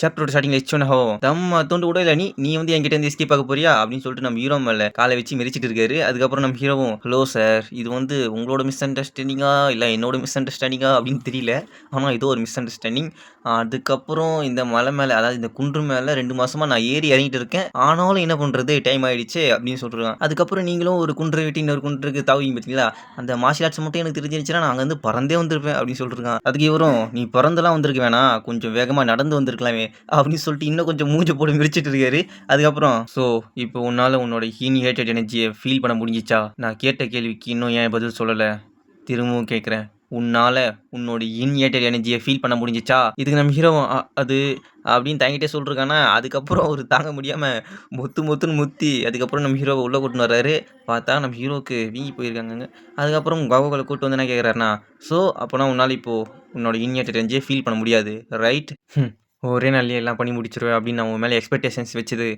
சாப்டரோட ஸ்டார்டிங்ல எச்சோன ஹோ தம்ம தோண்டு கூட இல்ல நீ நீ வந்து என்கிட்ட இருந்து எஸ்கேப் ஆக போறியா? அப்படின்னு சொல்லிட்டு நம்ம ஹீரோ மேல காலை வச்சு மிதிச்சிட்டு இருக்காரு. அதுக்கப்புறம் நம்ம ஹீரோவும் ஹலோ சார் இது வந்து உங்களோட மிஸ் அண்டர்ஸ்டாண்டிங்கா இல்லை என்னோட மிஸ் அண்டர்ஸ்டாண்டிங்கா அப்படின்னு தெரியல. ஆனால் ஏதோ ஒரு மிஸ் அண்டர்ஸ்டாண்டிங் அதுக்கப்புறம் இந்த மலை மேலே அதாவது இந்த குன்று மேலே ரெண்டு மாசமா நான் ஏறி இறங்கிட்டு இருக்கேன். ஆனாலும் என்ன பண்ணுறது டைம் ஆயிடுச்சு அப்படின்னு சொல்லிருக்கான் அதுக்கப்புறம் நீங்களும் ஒரு குன்று விட்டு இன்னொரு குன்றுக்கு தாவிங்க பார்த்தீங்களா? அந்த மார்ஷியல் ஆர்ட்ஸ் மட்டும் எனக்கு தெரிஞ்சிருச்சுன்னா நான் அங்கேருந்து பறந்தே வந்திருப்பேன் அப்படின்னு சொல்லிருக்கான் அதுக்கு இவரும் நீ பிறந்தெல்லாம் வந்திருக்க வேணாம். கொஞ்சம் வேகமாக நடந்து வந்திருக்கலாமே. அப்படின்னு சொல்லிட்டு இன்னும் கொஞ்சம் மூஞ்ச போட்டு மிரிச்சிட்டு இருக்காரு. அதுக்கப்புறம் ஸோ இப்போ உன்னால் உன்னோட ஹீனியேட்டட் எனர்ஜியை ஃபீல் பண்ண முடிஞ்சிச்சா? நான் கேட்ட கேள்விக்கு இன்னும் ஏன் பதில் சொல்லலை? திரும்பவும் கேட்குறேன் உன்னால் உன்னோட இன்ஏட்டட் எனர்ஜியை ஃபீல் பண்ண முடிஞ்சிச்சா? இதுக்கு நம்ம ஹீரோ அது அப்படின்னு தாங்கிட்டே சொல்லிருக்கானா? அதுக்கப்புறம் அவர் தாங்க முடியாமல் முத்து முத்துன்னு முத்தி அதுக்கப்புறம் நம்ம ஹீரோவை உள்ளே கூட்டின்னு வர்றாரு. பார்த்தா நம்ம ஹீரோவுக்கு வீங்கி போயிருக்காங்கங்க. அதுக்கப்புறம் கவகளை கூட்டு வந்து என்ன கேட்குறாருனா ஸோ அப்போனா உன்னால் இப்போது உன்னோட இன்ஏட்டட் எனர்ஜியை ஃபீல் பண்ண முடியாது. ரைட் ஒரே நாள்லயே எல்லாம் பண்ணி முடிச்சிருவேன் அப்படின்னு நான் உன் மேலே எக்ஸ்பெக்டேஷன்ஸ் வச்சது.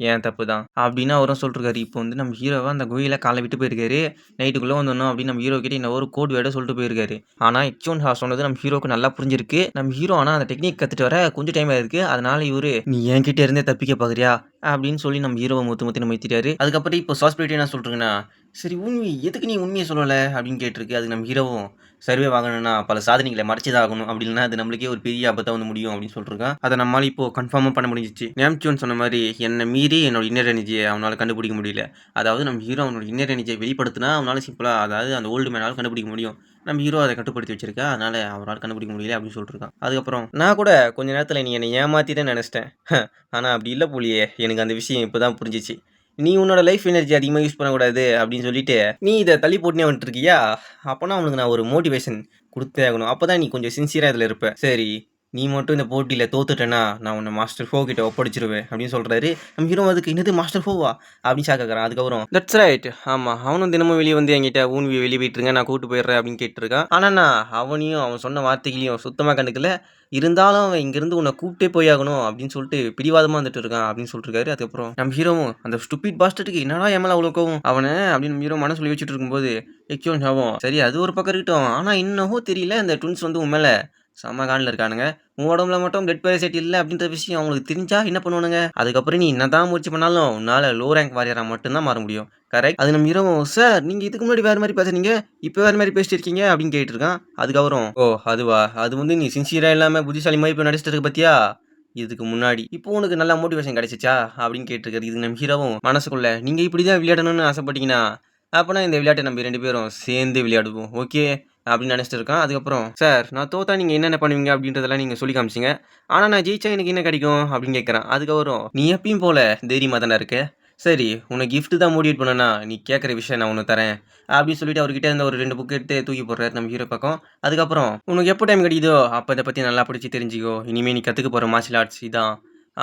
ஏன் தப்பு தான் அப்படின்னு அவரும் சொல்லிருக்காரு. இப்போ வந்து நம்ம ஹீரோவை அந்த குகையில் காலை விட்டு போயிருக்காரு. நைட்டுக்குள்ளே வந்தோம் அப்படின்னு நம்ம ஹீரோ கிட்ட இன்னும் ஒரு கோட் வேட சொல்லிட்டு போயிருக்காரு. ஆனால் எக்ஸோன் ஹா சொன்னது நம்ம ஹீரோக்கு நல்லா புரிஞ்சிருக்கு. நம்ம ஹீரோ ஆனால் அந்த டெக்னிக் கற்றுட்டு வர கொஞ்சம் டைம் ஆயிருக்கு. அதனால இவரு நீ என்கிட்ட இருந்தே தப்பிக்க பார்க்குறியா? அப்படின்னு சொல்லி நம்ம ஹீரோவை முத்து முத்தி நம்ம ஏற்றிட்டாரு அதுக்கப்புறம் இப்போ சாஸ்பிரிட்டி என்ன சொல்கிறேங்கன்னா சரி உண்மை எதுக்கு நீ உண்மையை சொல்லலை? அப்படின்னு கேட்டிருக்கு. அது நம்ம ஹீரோவும் சர்வே வாங்கணும்னா பல சாதனைகளை மறைச்சதாக ஆகணும். அப்படின்னா அது நம்மளுக்கே ஒரு பெரிய ஆபத்தாக வந்து முடியும் அப்படின்னு சொல்லிருக்கான் அதை நம்மளால இப்போ கன்ஃபார்மாக பண்ண முடிஞ்சிச்சு. நேம்ச்சோன் சொன்ன மாதிரி என்னை மீறி என்னோட இன்னர் எனர்ஜியை அவனால் கண்டுபிடிக்க முடியல. அதாவது நம்ம ஹீரோ அவனோட இன்னர் எனர்ஜியை வெளிப்படுத்தினா அவனால் சிம்பிளாக அதாவது அந்த ஓல்டு மேனால் கண்டுபிடிக்க முடியும். நம்ம ஹீரோ அதை கட்டுப்படுத்தி வச்சிருக்கா. அதனால அவரால் கண்டுபிடிக்க முடியல அப்படின்னு சொல்லிருக்கான் அதுக்கப்புறம் நான் கூட கொஞ்ச நேரத்தில் நீ என்னை ஏமாத்திட்டே நினச்சிட்டேன். ஆனால் அப்படி இல்லை போலியே. எனக்கு அந்த விஷயம் இப்போ தான் புரிஞ்சிச்சு. நீ உன்னோட லைஃப் எனர்ஜி அதிகமாக யூஸ் பண்ணக்கூடாது அப்படின்னு சொல்லிட்டு நீ இதை தள்ளி போட்டுனே வந்துட்டு இருக்கியா? அப்போனா அவனுக்கு நான் ஒரு மோட்டிவேஷன் கொடுத்தே ஆகணும். அப்போ தான் நீ கொஞ்சம் சின்சியராக இதில் இருப்ப. சரி நீ மட்டும் இந்த போட்டியில் தோத்துட்டேன்னா நான் உன்னை மாஸ்டர் ஃபோ கிட்ட ஒப்படைச்சிருவேன் அப்படின்னு சொல்கிறாரு நம்ம ஹீரோ அதுக்கு என்னது மாஸ்டர் ஃபோவா அப்படின்னு சாக்காரன் அதுக்கப்புறம் தட்ஸ் ரைட் ஆமாம் அவனும் தினமும் வெளியே வந்து என்கிட்ட ஊன்வி வெளியே போயிட்டுருங்க நான் கூட்டு போயிடுறேன் அப்படின்னு கேட்டிருக்கான். ஆனால் நான் அவனையும் அவன் சொன்ன வார்த்தைகளையும் சுத்தமாக கண்டுக்கல. இருந்தாலும் அவன் இங்கேருந்து உன்னை கூப்பிட்டே போயாகணும் அப்படின்னு சொல்லிட்டு பிடிவாதமாக வந்துட்டு இருக்கான் அப்படின்னு சொல்லிருக்காரு அதுக்கப்புறம் நம்ம ஹீரோவும் அந்த ஸ்டூபிட் பாஸ்டருக்கு என்னடா எம்எல் அவ்வளோ கோவம்? அவனை அப்படின்னு நம்ம ஹீரோ மனசுல வச்சுட்டு இருக்கும்போது எக்ஸோன் ஆகும் சரி அது ஒரு பக்கம் இருக்கட்டும். ஆனால் இன்னமும் தெரியல அந்த ட்வின்ஸ் வந்து உன் மேலே செம்ம காண்டில் இருக்கானுங்க. உன் உடம்புல மட்டும் பிளட் பேரசைட் இல்லை அப்படின்ற விஷயம் அவங்களுக்கு தெரிஞ்சா என்ன பண்ணுவானுங்க? அதுக்கப்புறம் நீ என்ன தான் முயற்சி பண்ணாலும் உன்னால் லோ ரேங்க் வாரியராக மட்டும்தான் மாற முடியும். கரெக்ட் அது நம்ம இரவும். சார் நீங்கள் இதுக்கு முன்னாடி வேறு மாதிரி பேசுறீங்க இப்போ வேறு மாதிரி பேசிட்டு இருக்கீங்க அப்படின்னு கேட்டிருக்கான். அதுக்கப்புறம் ஓ அதுவா? அது வந்து நீ சின்சியராக இல்லாமல் புத்திசாலி மாதிரி இப்போ நடிச்சிட்டு இருக்க பத்தியா? இதுக்கு முன்னாடி. இப்போ உனக்கு நல்ல மோட்டிவேஷன் கிடைச்சிச்சா? அப்படின்னு கேட்டிருக்காரு. இது நம்ம ஹீரோவும் மனசுக்குள்ள நீங்கள் இப்படி தான் விளையாடணும்னு ஆசைப்பட்டீங்கன்னா அப்போனா இந்த விளையாட்டை நம்ம ரெண்டு பேரும் சேர்ந்து விளையாடுவோம். ஓகே அப்படின்னு நினச்சிட்டு இருக்கான். அதுக்கப்புறம் சார் நான் தோத்தா நீங்கள் என்னென்ன பண்ணுவீங்க? அப்படின்றதெல்லாம் நீங்கள் சொல்லி காமிச்சிங்க. ஆனால் நான் ஜெயிச்சா எனக்கு என்ன கிடைக்கும்? அப்படின்னு கேட்குறேன் அதுக்கப்புறம் நீ எப்பயும் போல தைரியமாக தானே இருக்க? சரி உனக்கு கிஃப்ட்டு தான் மோடிவேட் பண்ணனா நீ கேட்குற விஷயம் நான் ஒன்று தரேன். அப்படின்னு சொல்லிட்டு அவர்கிட்ட இருந்த ஒரு ரெண்டு புக் எடுத்து தூக்கி போடுறாரு நம்ம ஹீரோ பக்கம். அதுக்கப்புறம் உனக்கு எப்போ டைம் கிடைக்குதோ அப்போ இதை பற்றி நல்லா பிடிச்சி தெரிஞ்சுக்கோ. இனிமேல் நீ கற்றுக்க போகிற மார்ஷியல் ஆர்ட்ஸ் இதான்.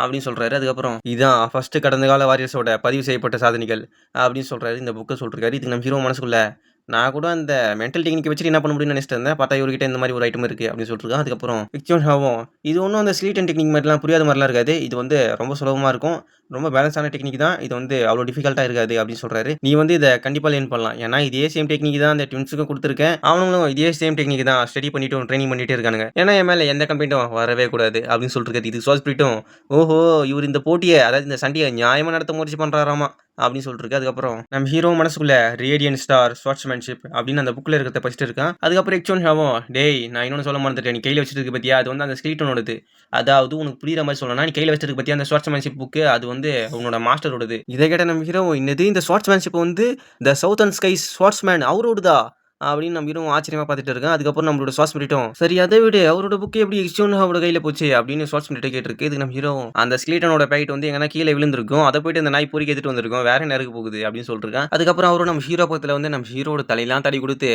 அப்படின்னு சொல்கிறாரு அதுக்கப்புறம் இதான் ஃபஸ்ட்டு கடந்த கால வாரியர்ஸோட பதிவு செய்யப்பட்ட சாதனைகள். அப்படின்னு சொல்கிறாரு இந்த புக்கை சொல்கிறாரு இதுக்கு நம்ம ஹீரோ மனசுக்குள்ள நான் கூட அந்த மென்டல் டெக்னிக் வச்சுட்டு என்ன பண்ண முடியும்னு நினச்சிட்டு இருந்தேன். பார்த்தா இவர்கிட்ட இந்த மாதிரி ஒரு ஐட்டம் இருக்குது அப்படின்னு சொல்லிருக்கான் அதுக்கப்புறம் விக்சோன் ஆகும். இது ஒன்றும் அந்த ஸ்லீட் அண்ட் டெக்னிக் மாதிரிலாம் புரியாத மாதிரிலாம் இருக்காது. இது வந்து ரொம்ப சுலபமாக இருக்கும். ரொம்ப பேலன்ஸான டெக்னிக் தான். இது வந்து அவ்வளோ டிஃபிகல்ட்டாக இருக்காது அப்படின்னு சொல்கிறாரு நீ வந்து இதை கண்டிப்பாக லேர்ன் பண்ணலாம். ஏன்னா இதே சேம் டெக்னிக் தான் அந்த ட்வின்ஸுக்கும் கொடுத்துருக்கேன். அவனுங்களும் இதே சேம் டெக்னிக் தான். ஸ்டடி பண்ணிட்டு ட்ரைனிங் பண்ணிட்டே இருக்கானுங்க. ஏன்னா என் மேலே எந்த கம்பெனியும் வரவே கூடாது அப்படின்னு சொல்லிட்டு இது சோஸ்பிரிட்டும் ஓஹோ இவர் இந்த போட்டியை அதாவது இந்த சண்டையை நியாயமாக நடத்த முயற்சி பண்ணுறாராமா அப்படின்னு சொல்லிருக்கு அதுக்கப்புறம் நம்ம ஹீரோ மனசுக்குள்ள ரேடியன் ஸ்டார் ஸ்வாட்ஸ்மேன்ஷிப் அப்படின்னு அந்த புக்கில் இருக்கிறத படிச்சுட்டு இருக்கான். அதுக்கப்புறம் எக்ஸோன் ஹாவும் டேய் நான் இன்னொன்று சொல்ல மறந்துட்டேன். நீ கையில் வச்சிருக்கு பற்றியா அது வந்து அந்த ஸ்கிரீட்டனோடது அதாவது உனக்கு புரியுற மாதிரி சொல்லணும்னா நீ கையில் வச்சிருக்கு பற்றியா அந்த ஸ்வாட்ஸ்மேன்ஷிப் புக்கு அது வந்து உன்னோட மாஸ்டரோடது. இதை கேட்ட நம்ம ஹீரோ என்னது இந்த ஸ்வாட்ஸ்மேன்ஷிப் வந்து the south and skies swordsman அவரோடதா? அப்படின்னு நம்ம ஹீரோ ஆச்சரியமா பார்த்துட்டு இருக்கேன். அதுக்கப்புறம் நம்மளோட சுவாஸ் பண்ணிட்டோம் சரி அதை விட. அவரோட புக்கு எப்படி எக்ஸ்டோன் அவரோட கையில் போச்சு? அப்படின்னு சுவாஸ் பண்ணிட்டு கேட்டிருக்கு. இதுக்கு நம்ம ஹீரோ அந்த ஸ்லீட்டனோட பேக்கெட் வந்து எங்கன்னா கீழே விழுந்திருக்கும். அதை போயிட்டு அந்த நாய் பொறிக்க எடுத்துட்டு வந்திருக்கும். வேற நேருக்கு போகுது? அப்படின்னு சொல்லிருக்கேன். அதுக்கப்புறம் அவரும் நம்ம ஹீரோ பக்கத்தில் வந்து நம்ம ஹீரோட தலையெல்லாம் தடி கொடுத்து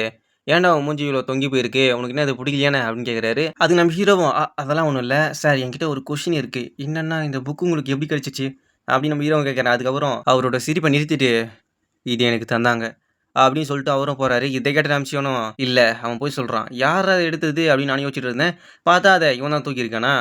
ஏன்டா மூஞ்சி இவ்வளோ தொங்கி போயிருக்கு? உனக்கு என்ன அது பிடிக்கலையானே? அப்படின்னு கேட்குறாரு அது நம்ம ஹீரோவும் அதெல்லாம் ஒன்றும் இல்லை. சார் என்கிட்ட ஒரு கொஷின் இருக்குது என்னென்னா இந்த புக்கு உங்களுக்கு எப்படி கிடச்சிச்சு? அப்படின்னு நம்ம ஹீரோவை கேட்குறேன் அதுக்கப்புறம் அவரோட சிரிப்பை நிறுத்திட்டு இது எனக்கு தந்தாங்க. அப்படின்னு சொல்லிட்டு அவரும் போகிறாரு இதை கேட்ட அம்சியனும் இல்லை அவன் போய் சொல்கிறான் யார் அதை எடுத்தது? அப்படின்னு நான் யோசிச்சுட்டு இருந்தேன். பார்த்தா அதை இவன் தான் தூக்கியிருக்கானா?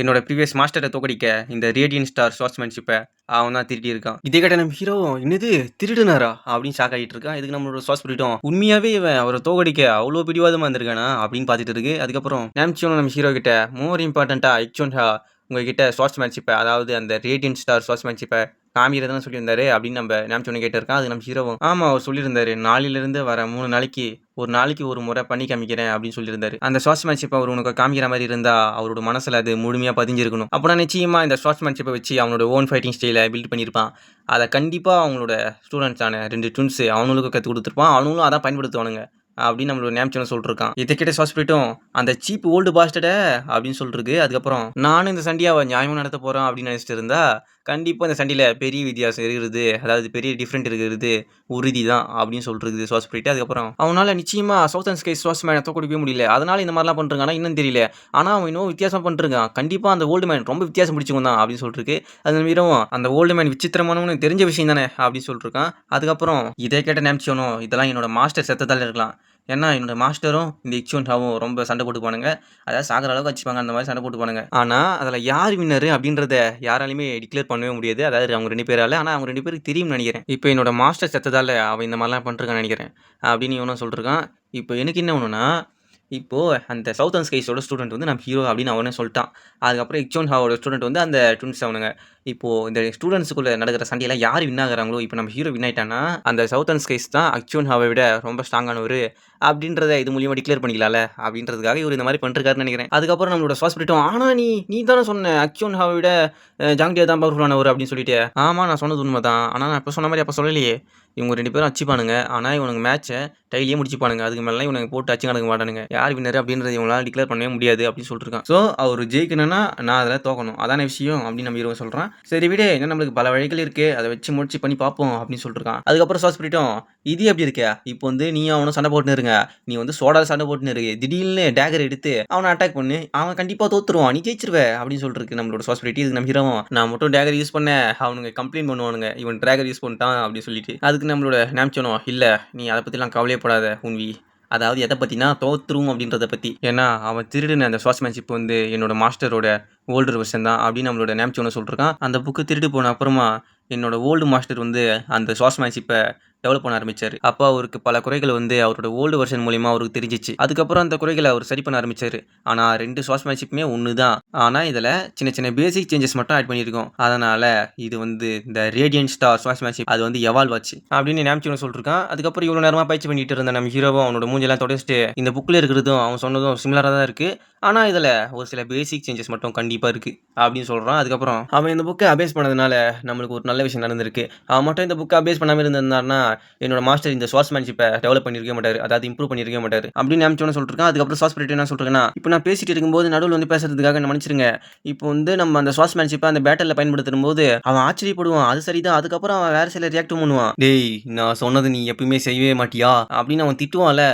என்னோட ப்ரீவியஸ் மாஸ்டரை தோக்கடிக்க இந்த ரேடியன் ஸ்டார் ஸ்வாட்ஸ்மேன்ஷிப்பை அவன் தான் திருடி இருக்கான். இதே கேட்ட நம்ம ஹீரோ என்னது? திருடுனாரா? அப்படின்னு ஷாக் ஆகிட்டு இருக்கான். இதுக்கு நம்மளோட சுவாஸ் பிடிட்டோம் உண்மையாவே இவன் அவரை தோகடிக்க அவ்வளோ பிடிவாதமாக இருந்திருக்கானா? அப்படின்னு பார்த்துட்டு இருக்கு. அதுக்கப்புறம் நாம்சியோனும் நம்ம ஹீரோ கிட்ட மோர் இம்பார்ட்டண்ட்டாக எக்சோன்ஹா உங்ககிட்ட ஸ்வாட்ச்மேன்ஷிப்பை அதாவது அந்த ரேடியன் ஸ்டார் ஸ்வாட்ச்மேன்ஷிப்பை காமிக்கிறதுன்னு சொல்லியிருந்தாரு அப்படின்னு நம்ம நேம்ச்சோன்னு கேட்டிருக்கோம் அது நம்ம ஹீரோவும். ஆமாம் அவர் சொல்லியிருந்தாரு. நாளிலிருந்து வர மூணு நாளைக்கு ஒரு நாளைக்கு ஒரு முறை பண்ணி காமிக்கிறேன் அப்படின்னு சொல்லியிருந்தாரு. அந்த ஸ்வாட்ச்மேன்ஷிப் அவர் உனக்கு காமிக்கிற மாதிரி இருந்தா அவரோட மனசில் அது முழுமையாக பதிஞ்சிருக்கணும். அப்படின்னா நிச்சயமா இந்த ஸ்வாட்ச்மேன்ஷிப்பை வச்சு அவனோட ஓன் ஃபைட்டிங் ஸ்டைலை பில்ட் பண்ணியிருப்பான். அதை கண்டிப்பாக அவங்களோட ஸ்டூடெண்ட்ஸான ரெண்டு ட்வின்ஸு அவனுக்கும் கற்றுக் கொடுத்துருப்பான். அவனுங்களும் அதான் பயன்படுத்துவானுங்க. அப்படின்னு நம்மளோட நேம்ச்சனை சொல்லிருக்கான். இதுக்கிட்ட ஹாஸ்பிட்டும் அந்த சீப் ஓல்டு பாஸ்டட அப்படின்னு சொல்லிருக்கு. அதுக்கப்புறம் நானும் இந்த சண்டியாவை நியாயமாக நடத்த போகிறேன் அப்படின்னு நினச்சிட்டு இருந்தா கண்டிப்பாக இந்த சண்டையில் பெரிய வித்தியாசம் இருக்கிறது. அதாவது பெரிய டிஃப்ரெண்ட் இருக்கிறது. உறுதி தான் அப்படின்னு சொல்லிருக்குது சுவாஸ் போயிட்டு அதுக்கப்புறம் அவனால் நிச்சயமாக சவுத் அண்ட் ஸ்கை சுவாஸ் மேனை தோக்கடிக்கவே முடியல. அதனால் இந்த மாதிரிலாம் பண்ணுறாங்க ஆனால் இன்னும் தெரியல. ஆனால் அவன் இன்னும் வித்தியாசம் பண்ணிருக்கான் கண்டிப்பாக அந்த ஓல்டு மேன் ரொம்ப வித்தியாசம் பிடிச்சவன் தான் அப்படின்னு சொல்லிருக்கு. அது மீறவும் அந்த ஓல்டு மேன் விசித்திரமானவனு தெரிஞ்ச விஷயம் தானே அப்படின்னு சொல்லிருக்கான். அதுக்கப்புறம் இதை கேட்ட நினச்சிக்கணும் இதெல்லாம் என்னோட மாஸ்டர் செத்ததால் இருக்கலாம். ஏன்னா என்னோட மாஸ்டரும் இந்த இக்ஷோன்டாவும் ரொம்ப சண்டை போட்டு போனாங்க அதாவது சாகிற அளவுக்கு வச்சுப்பாங்க அந்த மாதிரி சண்டை போட்டு போனாங்க ஆனால் அதில் யார் வின்னர் அப்படின்றத யாராலையுமே டிக்ளேர் பண்ணவே முடியாது. அதாவது அவங்க ரெண்டு பேரால். ஆனால் அவங்க ரெண்டு பேருக்கு தெரியும் நினைக்கிறேன். இப்போ என்னோட மாஸ்டர் செத்ததால் அவன் இந்த மாதிரிலாம் பண்ணிருக்கான்னு நினைக்கிறேன். அப்படின்னு இவனும் சொல்லிருக்கான். இப்போ எனக்கு என்ன ஒன்றுனா இப்போது அந்த சவுத் அண்ட் ஸ்கைஸோட ஸ்டூடெண்ட் வந்து நம்ம ஹீரோ அப்படின்னு அவனே சொல்லிட்டான். அதுக்கப்புறம் இக்சோன் ஹாவோட ஸ்டூடெண்ட் வந்து அந்த ட்வின்ஸ் அவனுங்க. இப்போது இந்த ஸ்டூடெண்ட்ஸுக்குள்ளே நடக்கிற சண்டையெல்லாம் யார் வின் ஆகிறாங்களோ இப்போ நம்ம ஹீரோ வின் ஆகிட்டானா அந்த சவுத் அண்ட் ஸ்கைஸ் தான் அக்யூன் ஹாவை விட ரொம்ப ஸ்ட்ராங்கானவர் அப்படின்றத இது மூலியமாக டிக்ளேர் பண்ணிக்கலாம்ல? அப்படின்றதுக்காக இவர் இந்த மாதிரி பண்ணிருக்காருன்னு நினைக்கிறேன். அதுக்கப்புறம் நம்மளோட ஹாஸ்பிட்டலும் ஆனால் நீ நீ தானே சொன்ன அக்சோன் ஹாவை விட ஜாங்டியா தான் பவர்ஃபுல்லானவர் அப்படின்னு சொல்லிட்டு. ஆமாம் நான் சொன்னது உண்மை தான் ஆனால் நான் இப்போ சொன்ன மாதிரி அப்போ சொல்லலையே. இவங்க ரெண்டு பேரும் அச்சுப்பானுங்க ஆனால் இவனுக்கு மேட்ச்சை டைலியே முடிச்சுப்பானுங்க. அதுக்கு மேலே இவனுக்கு போட்டு அச்சு கணக்கு மாட்டானுங்க. யார் வின்னர் அப்படின்றத இவங்களால டிக்ளேர் பண்ணவே முடியாது அப்படின்னு சொல்லிருக்கான் ஸோ அவர் ஜெயிக்கணும்னா நான் அதில் தோக்கணும். அதான விஷயம் அப்படின்னு நம்ம இருவன் சொல்கிறான் சரி விடு என்ன நம்மளுக்கு பல வழிகள் இருக்குது அதை வச்சு முடிச்சு பண்ணி பார்ப்போம் அப்படின்னு சொல்லிருக்கான். அதுக்கப்புறம் சாஸ் பண்ணிட்டோம் இது எப்படி இருக்க? இப்போ வந்து நீ அவனும் சண்டை போட்டுன்னு இருங்க. நீ வந்து சோடா சண்டை போட்டுன்னு இருக்கு திடீர்னு டேகர் எடுத்து அவனை அட்டாக் பண்ணு. அவன் கண்டிப்பாக தோத்துருவான். நீ ஜெயிச்சிருவ அப்படின்னு சொல்லிருக்கு நம்மளோட சாஸ்பிரிட்டி இதுக்கு நம்ம நான் மட்டும் டேகர் யூஸ் பண்ண அவனுங்க கம்ப்ளைண்ட் பண்ணுவானுங்க. இவன் டேகர் யூஸ் பண்ணிட்டான் அப்படின்னு சொல்லிட்டு. அதுக்கு நம்மளோட நேம்ச்சோனோ இல்லை நீ அதை பற்றிலாம் கவலையப்படாத உன்வி. அதாவது எதை பற்றினா தோத்துரும் அப்படின்றத பற்றி ஏன்னா அவன் திருடின அந்த ஸ்வாஸ்மேன்ஷிப் வந்து என்னோட மாஸ்டரோட ஓல்டர் வெர்ஷன் தான் அப்படின்னு நம்மளோட நேம்ச்சோன்னு சொல்லிருக்கான். அந்த புக்கு திருட்டு போன அப்புறமா என்னோட ஓல்டு மாஸ்டர் வந்து அந்த ஸ்வாஸ்மேன்ஷிப்பை டெவலப் பண்ண ஆரம்பிச்சார். அப்போ அவருக்கு பல குறைகள் வந்து அவரோட ஓல்டு வெர்ஷன் மூலியமாக அவருக்கு தெரிஞ்சிச்சு. அதுக்கப்புறம் அந்த குறைகளை அவர் சரி பண்ண ஆரம்பிச்சாரு. ஆனால் ரெண்டு ஸ்வாஸ்மேன்ஷிப்புமே ஒன்று தான் ஆனால் இதில் சின்ன சின்ன பேசிக் சேஞ்சஸ் மட்டும் ஆட் பண்ணியிருக்கோம். அதனால் இது வந்து இந்த ரேடியன் ஸ்டார் ஸ்வாஸ்மேன்ஷிப் அது வந்து எவால்வ் ஆச்சு. அப்படின்னு நேம்ச்சின்னு சொல்லிருக்கான். அதுக்கப்புறம் இவ்வளோ நேரமாக பயிற்சி பண்ணிட்டு இருந்த நம்ம ஹீரோவும் அவனோட மூஞ்செல்லாம் தொடச்சிட்டு இந்த புக்கில் இருக்கிறதும் அவன் சொன்னதும் சிமிலராக தான் இருக்குது ஆனால் இதில் ஒரு சில பேசிக் சேஞ்சஸ் மட்டும் கண்டிப்பாக இருக்குது அப்படின்னு சொல்கிறான் அதுக்கப்புறம் அவன் இந்த புக்கை அபேஸ் பண்ணதுனால நம்மளுக்கு ஒரு நல்ல விஷயம் நடந்திருக்கு. அவன் மட்டும் இந்த புக்கை அபேஸ் பண்ணாமல் இருந்திருந்தாருன்னா என்னோட மாஸ்டர் இந்த ஸ்வாஸ்மேன்ஷிப்பை டெவலப் பண்ணியிருக்க மாட்டார். அதாவது இம்ப்ரூவ் பண்ணியிருக்க மாட்டார். அப்படின்னு நினச்சோன்னு சொல்லிருக்கேன் அதுக்கப்புறம் ஸ்வாஸ் பண்ணிட்டு என்ன சொல்கிறேன்னா இப்போ நான் பேசிட்டு இருக்கும்போது நடுவில் வந்து பேசுறதுக்காக என்ன மன்னிச்சிருங்க. இப்போ வந்து நம்ம அந்த ஸ்வாஸ்மேன்ஷிப்பை அந்த பேட்டலில் பயன்படுத்தும் போது அவன் ஆச்சரியப்படுவான். அது சரிதான். அதுக்கப்புறம் அவன் வேற சில ரியாக்ட் பண்ணுவான். டேய் நான் சொன்னது நீ எப்பயுமே செய்யவே மாட்டியா? அப்படின்னு அவன் திட்டுவான்ல.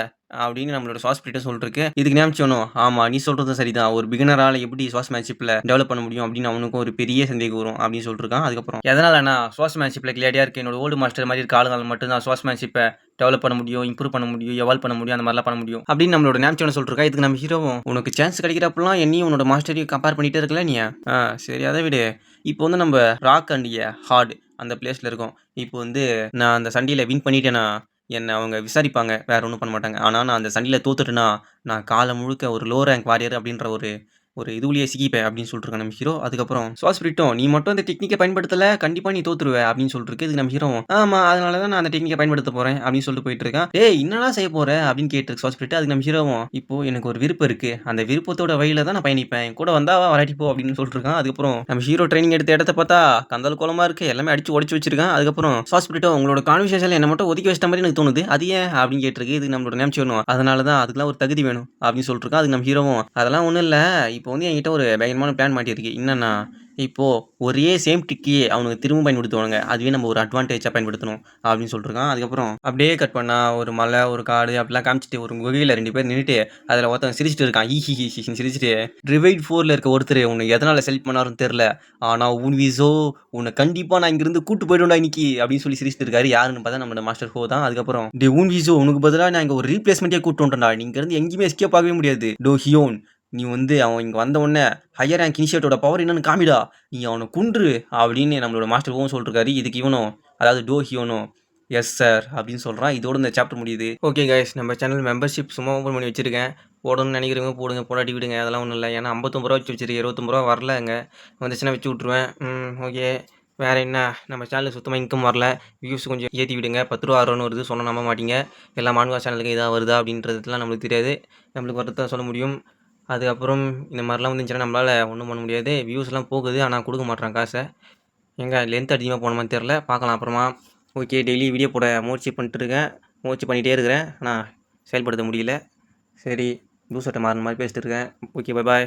அப்படின்னு நம்மளோட சுவாஸ் பிரிட்ட சொல்லிருக்கு. இதுக்கு ஞாபகம் ஆமா நீ சொல்றது சரிதான். ஒரு பிகினரால எப்படி சுவாஸ் மேட்சிப்ல டெவலப் பண்ண முடியும் அப்படின்னு அவனுக்கும் ஒரு பெரிய சந்தேகம் வரும் அப்படின்னு சொல்லிருக்கான். அதுக்கப்புறம் எதனால நான் சுவாஸ் மேட்சிப்ல கிளியாடியா இருக்கு என்னோட ஓல்டு மாஸ்டர் மாதிரி இருக்க ஆளுங்க மட்டும் தான் சுவாஸ் மேட்சிப்பை டெவலப் பண்ண முடியும் இம்ப்ரூவ் பண்ண முடியும் எவால்வ் பண்ண முடியும் அந்த மாதிரிலாம் பண்ண முடியும் அப்படின்னு நம்மளோட நேம்ச்சோன்னு சொல்லிருக்கா. இதுக்கு நம்ம ஹீரோவும் உனக்கு சான்ஸ் கிடைக்கிறப்பெல்லாம் என்னையும் உன்னோட மாஸ்டரையும் கம்பேர் பண்ணிட்டே இருக்கல நீ? ஆ சரி அதை விடு. இப்போ வந்து நம்ம ராக் அண்ட் ஹார்ட் அந்த பிளேஸில் இருக்கோம். இப்போ வந்து நான் அந்த சண்டையில் வின் பண்ணிட்டேன்னா என்னை அவங்க விசாரிப்பாங்க. வேற ஒன்றும் பண்ண மாட்டாங்க. ஆனால் நான் அந்த சண்டையில் தோத்துட்டேன்னா நான் காலம் முழுக்க ஒரு லோ ரேங்க் வாரியர் அப்படின்ற ஒரு ஒரு இதுவுலேயே சிக்கிப்பேன் அப்படின்னு சொல்லிருக்கான் நம்ம ஹீரோ அதுக்கப்புறம் சுவாஸ் பிரிட்டோம் நீ மட்டும் அந்த டெக்னிக்கை பயன்படுத்தல கண்டிப்பாக நீ தோத்துருவ அப்படின்னு சொல்லிருக்கு. இதுக்கு நம்ம ஹீரோ ஆமாம் அதனால தான் நான் அந்த டெக்னிக்கை பயன்படுத்த போகிறேன் அப்படின்னு சொல்லிட்டு போயிட்டு இருக்கேன். ஏய் என்னடா செய்ய போற? அப்படின்னு கேட்டுருக்கு சுவாஸ் பிரிட்டு. அதுக்கு நம்ம ஹீரோவும் இப்போ எனக்கு ஒரு விருப்பம் இருக்கு. அந்த விருப்பத்தோட வழியில தான் நான் பயணிப்பேன். என் கூட வந்தா வராட்டி போ அப்படின்னு சொல்லிட்டு இருக்கான். அதுக்கப்புறம் நம்ம ஹீரோ ட்ரைனிங் எடுத்த இடத்த பார்த்தா கந்தல் கோலமா இருக்கு. எல்லாமே அடிச்சு உடச்சு வச்சிருக்கான். அதுக்கப்புறம் சுவாஸ் பிரிட்டோ உங்களோட கான்வர்சேஷன் என்ன மட்டும் ஒதுக்கி வச்சிட்ட மாதிரி எனக்கு தோணுது. அது ஏன்? அப்படின்னு கேட்டிருக்கு. இது நம்மளோட நினைச்சு வேணும் அதனால தான் அதுக்கெல்லாம் ஒரு தகுதி வேணும் அப்படின்னு சொல்லிட்டு அதுக்கு நம்ம ஹீரோவும் அதெல்லாம் ஒன்றும் இல்லை. இப்போ வந்து என்கிட்ட ஒரு பயங்கரமான பிளான் மாட்டியிருக்கு. என்னென்னா இப்போது ஒரே சேம் டிக்கியே அவனுக்கு திரும்ப பயன்படுத்துவானுங்க. அதுவே நம்ம ஒரு அட்வான்டேஜாக பயன்படுத்தணும் அப்படின்னு சொல்லிருக்கான் அதுக்கப்புறம் அப்படியே கட் பண்ணா ஒரு மலை ஒரு காடு அப்படிலாம் காமிச்சிட்டு ஒரு குகையில் ரெண்டு பேர் நின்றுட்டு அதில் ஒருத்தன் சிரிச்சிட்டு இருக்கான். ஈஹி ஹி சிரிச்சிட்டு ரிவைட் ஃபோரில் இருக்க ஒருத்தர் உன்னை எதனால் செலக்ட் பண்ணாருன்னு தெரில ஆனால் உன் விசோ உன்னை கண்டிப்பாக நான் இங்கிருந்து கூட்டு போயிடும்டா இன்னைக்கு அப்படின்னு சொல்லி சிரிச்சிட்டு இருக்காரு. யாருன்னு பார்த்தா நம்ம மாஸ்டர் ஹோ தான். அதுக்கப்புறம் டே உன் விசோ உனக்கு பதிலாக நான் இங்கே ஒரு ரீப்ளேஸ்மெண்ட்டே கூட்டு வந்துட்டா நீ இருந்து எங்கேயுமே எஸ்கேப் ஆகவே முடியாது. டோ ஹியோன் நீ வந்து அவன் இங்கே வந்த உடனே ஹையர் ரேங்க் இனிஷியேட்டோட பவர் என்னன்னு காமிடா. நீ அவனை குன்று அப்படின்னு நம்மளோட மாஸ்டர் ஓவும் சொல்லிருக்காரு. இதுக்கு இவனும் அதாவது டோ ஹியோனும் எஸ் சார் அப்படின்னு சொல்கிறான் இதோட இந்த சாப்டர் முடியுது. ஓகே கைஸ் நம்ம சேனல் மெம்பர்ஷிப் சும்மா ஓப்பன் பண்ணி வச்சுருக்கேன். போடணும்னு நினைக்கிறவங்க போடுங்க போடாட்டி விடுங்க. அதெல்லாம் ஒன்றும் இல்லை. ஏன்னா ஐம்பத்தொம்பது ரூபா வச்சு வச்சிருக்கேன். இருபத்தொம்பது ரூபா வரலங்க வந்துச்சுன்னா வச்சு விட்ருவேன் ஓகே வேறு என்ன? நம்ம சேனலுக்கு சுத்தமாக இன்கம் வரல. வியூஸ் கொஞ்சம் ஏற்றி விடுங்க. பத்து ரூபா ஆறுன்னு வருது. சொன்னால் நம்ப மாட்டீங்க. எல்லா மாணவ சேனலுக்கு இதாக வருதா அப்படின்றதுலாம் நம்மளுக்கு தெரியாது. நம்மளுக்கு வரதான் சொல்ல முடியும். அதுக்கப்புறம் இந்த மாதிரிலாம் வந்துச்சுன்னா நம்மளால் ஒன்றும் பண்ண முடியாது. வியூஸ்லாம் போகுது ஆனால் கொடுக்க மாட்டேறான் காசை. எங்கே லென்த் அதிகமாக போனோமான்னு தெரில பார்க்கலாம். அப்புறமா ஓகே டெய்லி வீடியோ போட முயற்சி பண்ணிட்டுருக்கேன். முயற்சி பண்ணிகிட்டே இருக்கிறேன். ஆனால் செயல்படுத்த முடியல. சரி லூசட்டை மாறின மாதிரி பேசிட்டு இருக்கேன். Okay bye bye